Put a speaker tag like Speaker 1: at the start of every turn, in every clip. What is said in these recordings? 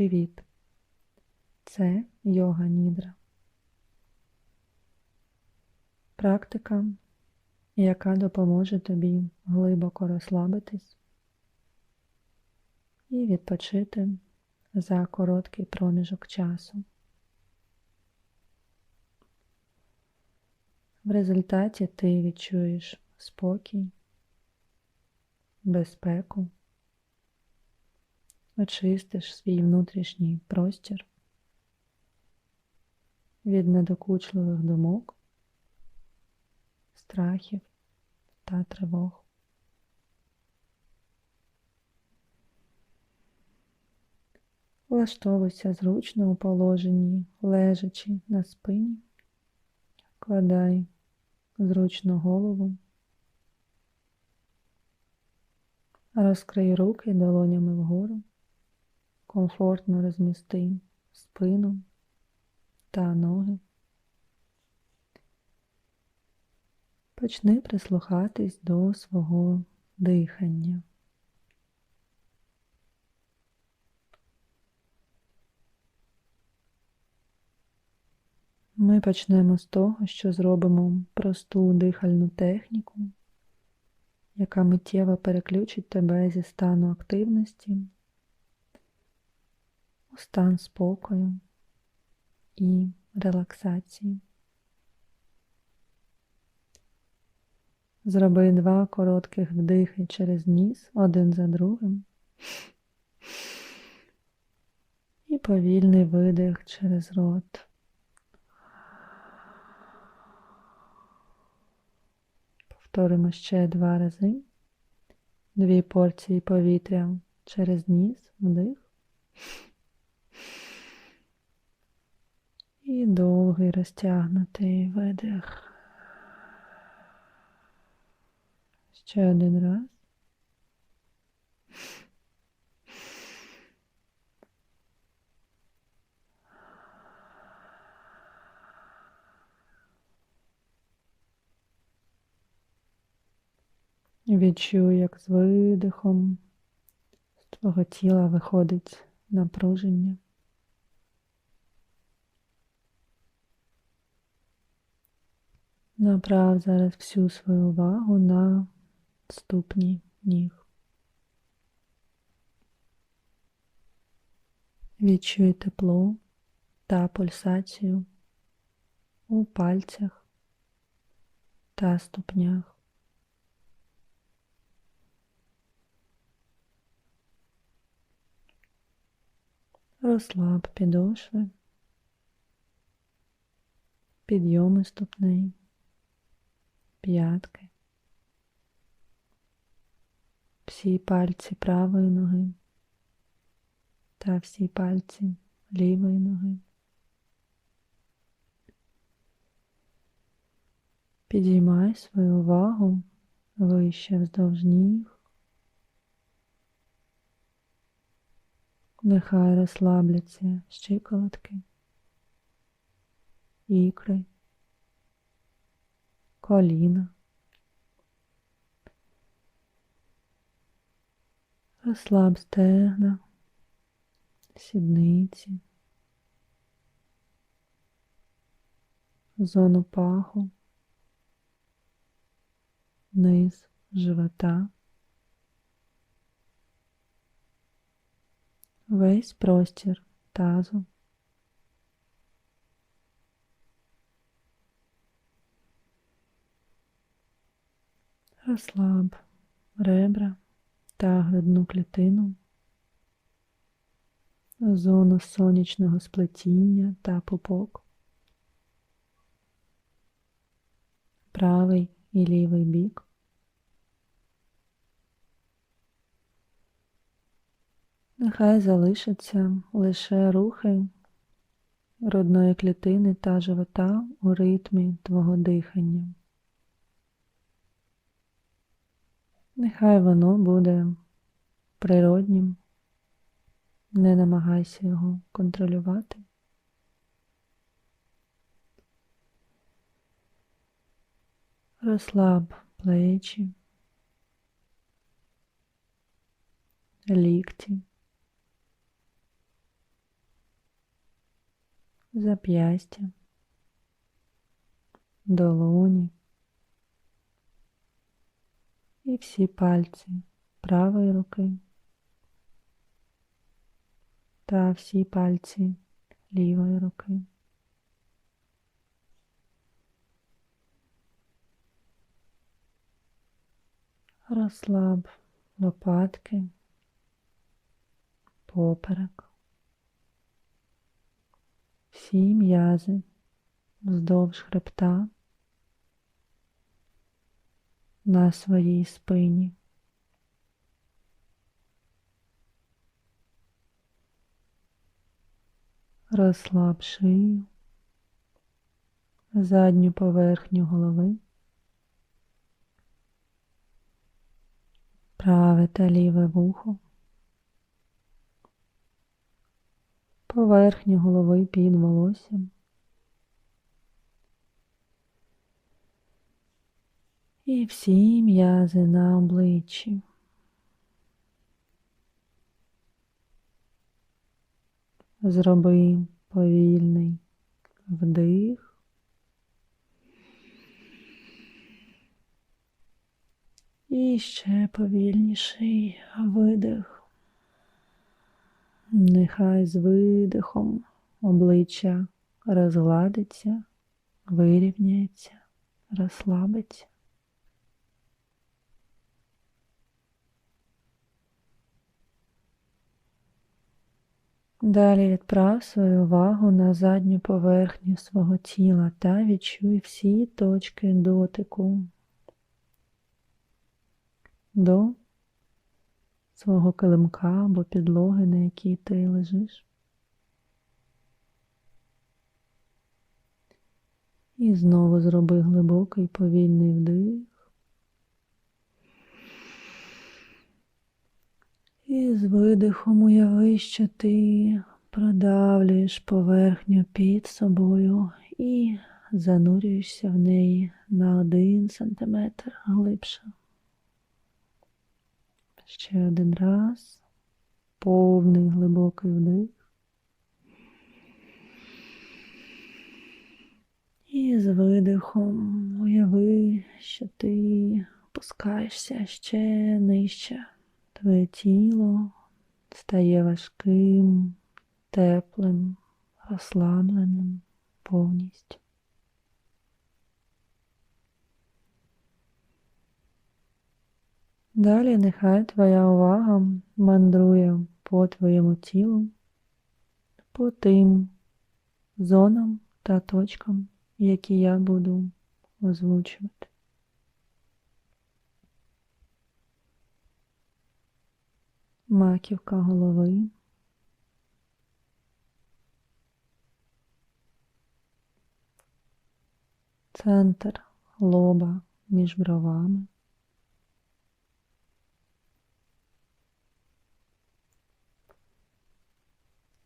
Speaker 1: Привіт! Це йога нідра. Практика, яка допоможе тобі глибоко розслабитись і відпочити за короткий проміжок часу. В результаті ти відчуєш спокій, безпеку, очистиш свій внутрішній простір від недокучливих думок, страхів та тривог. Влаштовуйся зручно у положенні, лежачи на спині, вкладай зручно голову, розкрий руки долонями вгору, комфортно розмісти спину та ноги. Почни прислухатись до свого дихання. Ми почнемо з того, що зробимо просту дихальну техніку, яка миттєво переключить тебе зі стану активності стан спокою і релаксації. Зроби два коротких вдихи через ніс один за другим. І повільний видих через рот. Повторимо ще два рази. Дві порції повітря через ніс, вдих. І довгий розтягнутий видих. Ще один раз. Відчуй, як з видихом з твого тіла виходить напруження. Направ зараз всю свою увагу на ступні ніг. Відчуй тепло та пульсацію у пальцях та ступнях. Розслаб підошви, підйоми ступней, п'ятки, всі пальці правої ноги та всі пальці лівої ноги. Підіймай свою увагу вище вздовж ніг. Нехай розслабляться щиколотки, ікри, коліна. Розслаб стегна, сідниці, зону паху, низ живота. весь простір тазу. Розслаб ребра та грудну клітину, зону сонячного сплетіння та пупок, правий і лівий бік. Нехай залишаться лише рухи родної клітини та живота у ритмі твого дихання. Нехай воно буде природнім, не намагайся його контролювати. Розслаб плечі, лікті. зап'ястя, долоні і всі пальці правої руки та всі пальці лівої руки. Розслаб лопатки, поперек, всі м'язи вздовж хребта на своїй спині. Розслаб шию, задню поверхню голови, праве та ліве вухо, поверхню голови під волоссям. І всі м'язи на обличчі. Зроби повільний вдих. І ще повільніший видих. Нехай з видихом обличчя розгладиться, вирівняється, розслабиться. Далі відправ свою увагу на задню поверхню свого тіла та відчуй всі точки дотику до свого килимка або підлоги, на якій ти лежиш. І знову зроби глибокий повільний вдих. І з видихом уяви, що ти продавлюєш поверхню під собою і занурюєшся в неї на один сантиметр глибше. Ще один раз. Повний глибокий вдих. І з видихом уяви, що ти опускаєшся ще нижче. Твоє тіло стає важким, теплим, розслабленим повністю. Далі нехай твоя увага мандрує по твоєму тілу, по тим зонам та точкам, які я буду озвучувати. Маківка голови. Центр лоба між бровами.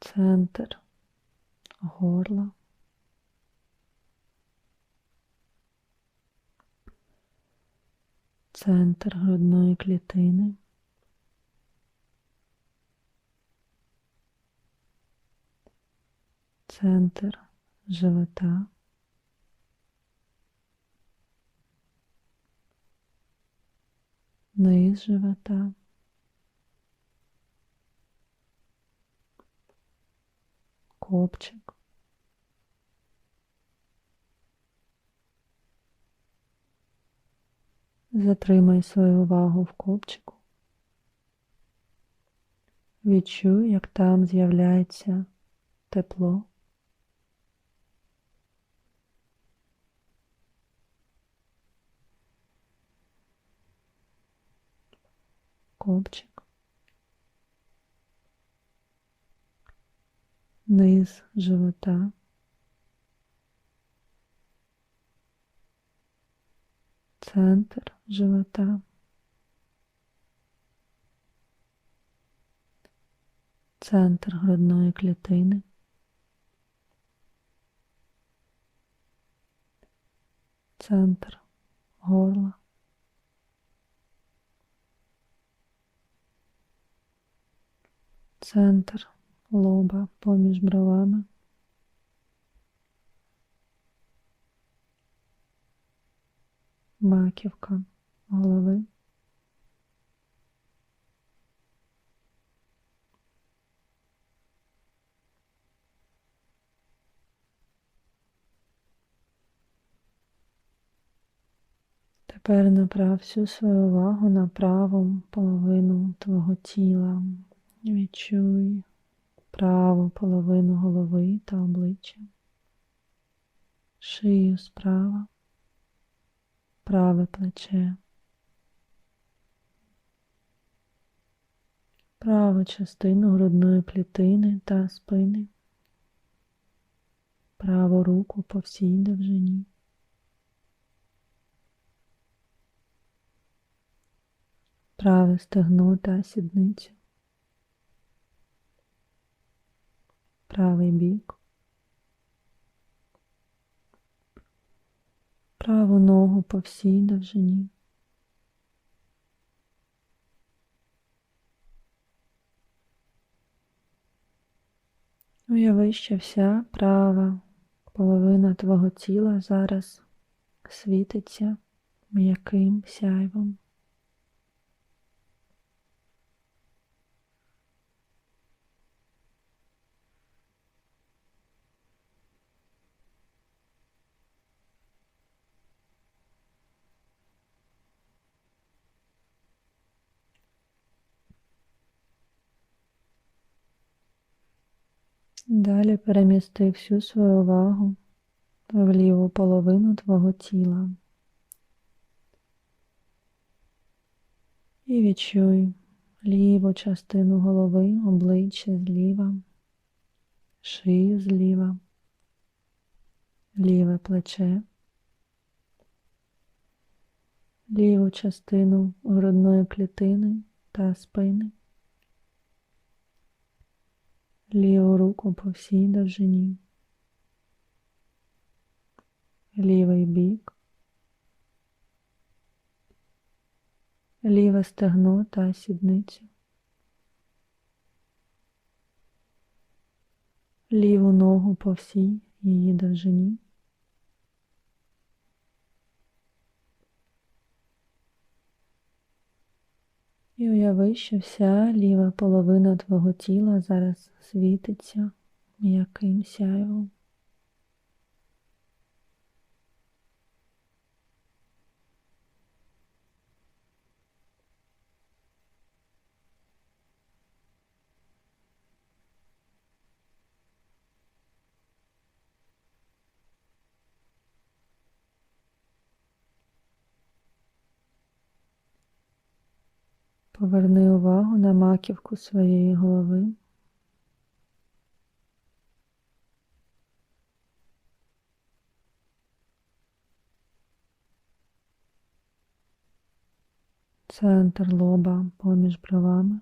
Speaker 1: Центр горла. Центр грудної клітини. Центр живота. Низ живота. Копчик. Затримай свою увагу в копчику. Відчуй, як там з'являється тепло. Копчик, низ живота, центр живота, центр грудної клітини. Центр горла. центр лоба поміж бровами. Маківка голови. Тепер направ всю свою увагу на праву половину твого тіла. Відчуй праву половину голови та обличчя, шию справа, праве плече, праву частину грудної клітини та спини, праву руку по всій довжині. праве стегно та сідницю, правий бік, праву ногу по всій довжині. Уяви, що вся права половина твого тіла зараз світиться м'яким сяйвом. Далі перемісти всю свою увагу в ліву половину твого тіла. І відчуй ліву частину голови, обличчя зліва, шию зліва, ліве плече, ліву частину грудної клітини та спини ліву руку по всій довжині, лівий бік, ліве стегно та сідницю, ліву ногу по всій її довжині. І уяви, що вся ліва половина твого тіла зараз світиться м'яким сяйвом. Поверни увагу на маківку своєї голови. Центр лоба поміж бровами.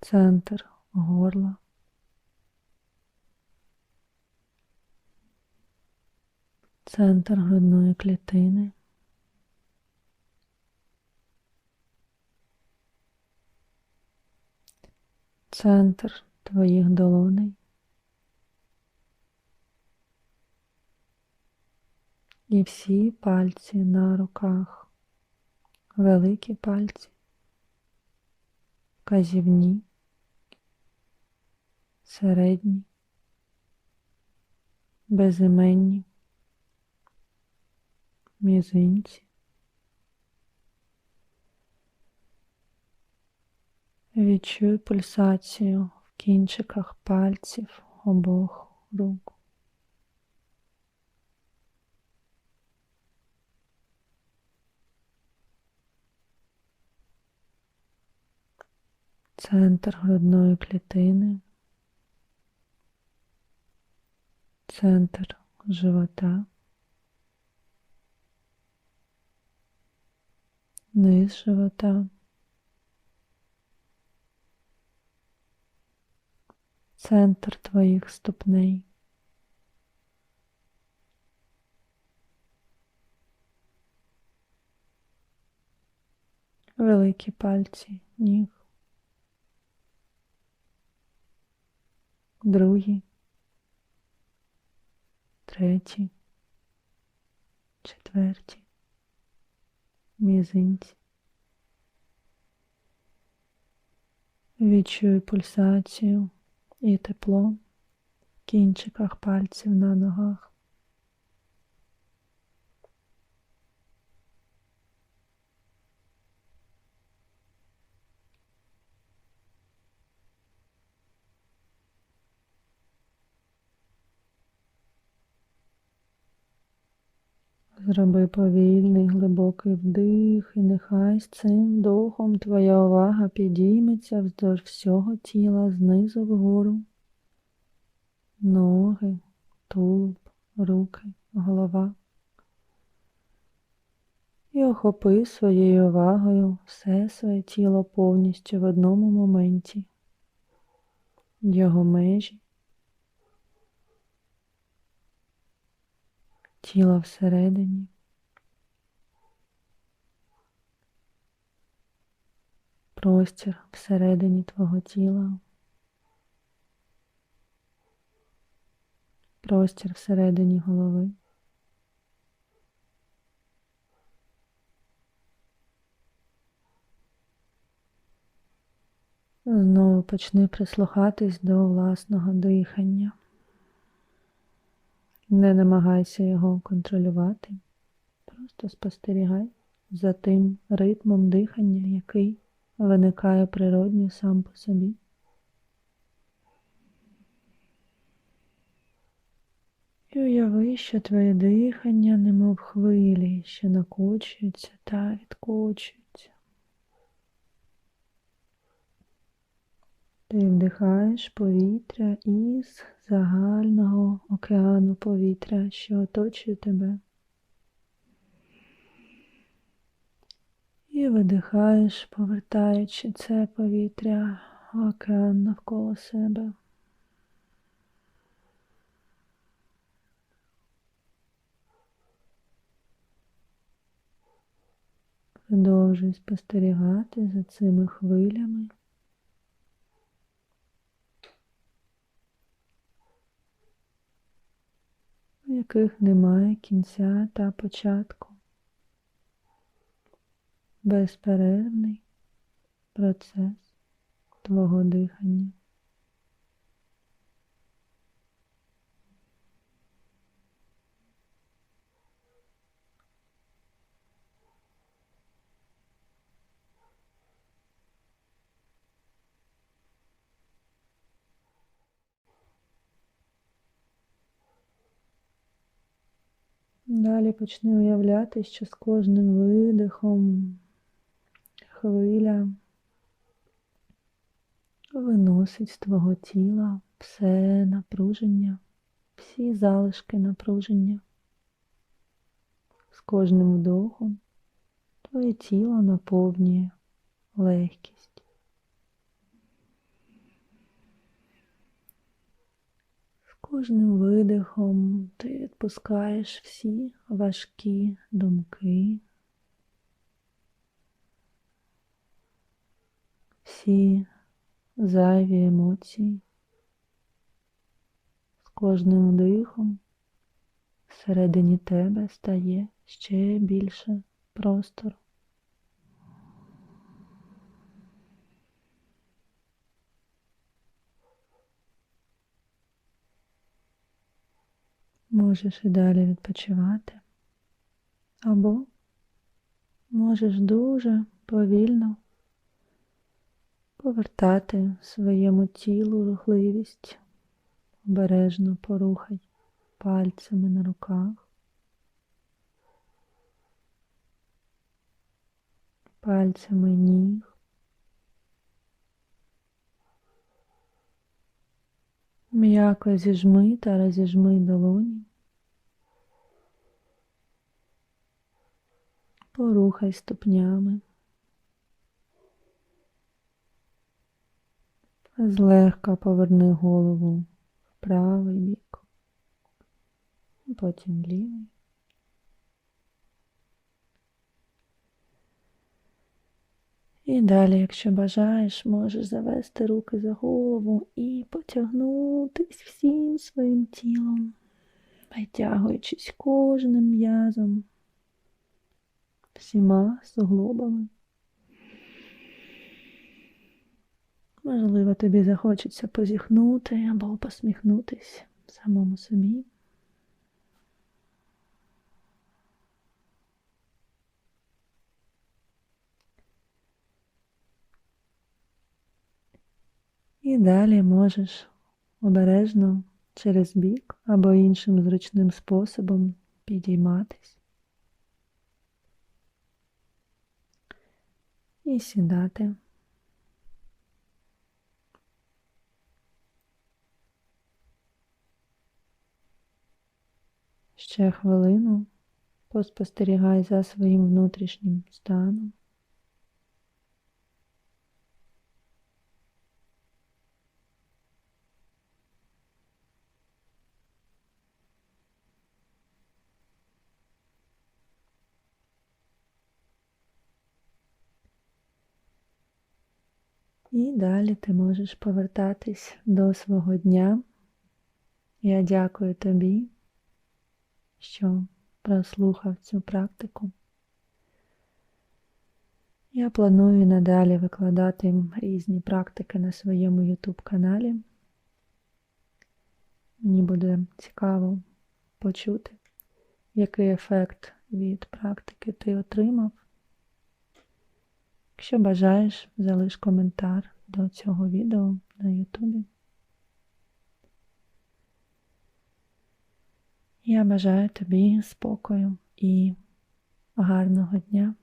Speaker 1: Центр горла. Центр грудної клітини. Центр твоїх долоней. І всі пальці на руках, великі пальці, казівні, середні, безіменні, мізинці. Відчуй пульсацію в кінчиках пальців обох рук. Центр грудної клітини, центр живота, низ живота. Центр твоїх ступней. Великі пальці ніг, другі, треті, четверті, мізинці. Відчуй пульсацію і тепло в кінчиках пальців на ногах. Зроби повільний глибокий вдих, і нехай з цим вдохом твоя увага підійметься вздовж всього тіла знизу вгору, ноги, тулуб, руки, голова. І охопи своєю увагою все своє тіло повністю в одному моменті, його межі. Тіла всередині. Простір всередині твого тіла. Простір всередині голови. Знову почни прислухатись до власного дихання. Не намагайся його контролювати, просто спостерігай за тим ритмом дихання, який виникає природньо сам по собі. І уяви, що твоє дихання, немов хвилі, що накочуються та відкочуються. Ти вдихаєш повітря із загального океану повітря, що оточує тебе. І видихаєш, повертаючи це повітря в океан навколо себе. Продовжуй спостерігати за цими хвилями. у яких немає кінця та початку. Безперервний процес твого дихання. Далі почни уявляти, що з кожним видихом хвиля виносить з твого тіла все напруження, всі залишки напруження. З кожним вдохом твоє тіло наповнює легкість. Кожним видихом ти відпускаєш всі важкі думки, всі зайві емоції. З кожним вдихом всередині тебе стає ще більше простору. Можеш і далі відпочивати, або можеш дуже повільно повертати своєму тілу рухливість, обережно порухай пальцями на руках, пальцями ніг. М'яко зіжми та розіжми долоні. Порухай ступнями. Злегка поверни голову в правий бік, потім лівий. І далі, якщо бажаєш, можеш завести руки за голову і потягнутись всім своїм тілом, витягуючись кожним м'язом всіма суглобами. Можливо, тобі захочеться позіхнути або посміхнутись самому собі. І далі можеш обережно через бік або іншим зручним способом підійматись і сідати. Ще хвилину поспостерігай за своїм внутрішнім станом. І далі ти можеш повертатись до свого дня. Я дякую тобі, що прослухав цю практику. Я планую надалі викладати різні практики на своєму YouTube каналі. Мені буде цікаво почути, який ефект від практики ти отримав. Якщо бажаєш, залиш коментар до цього відео на Ютубі. Я бажаю тобі спокою і гарного дня.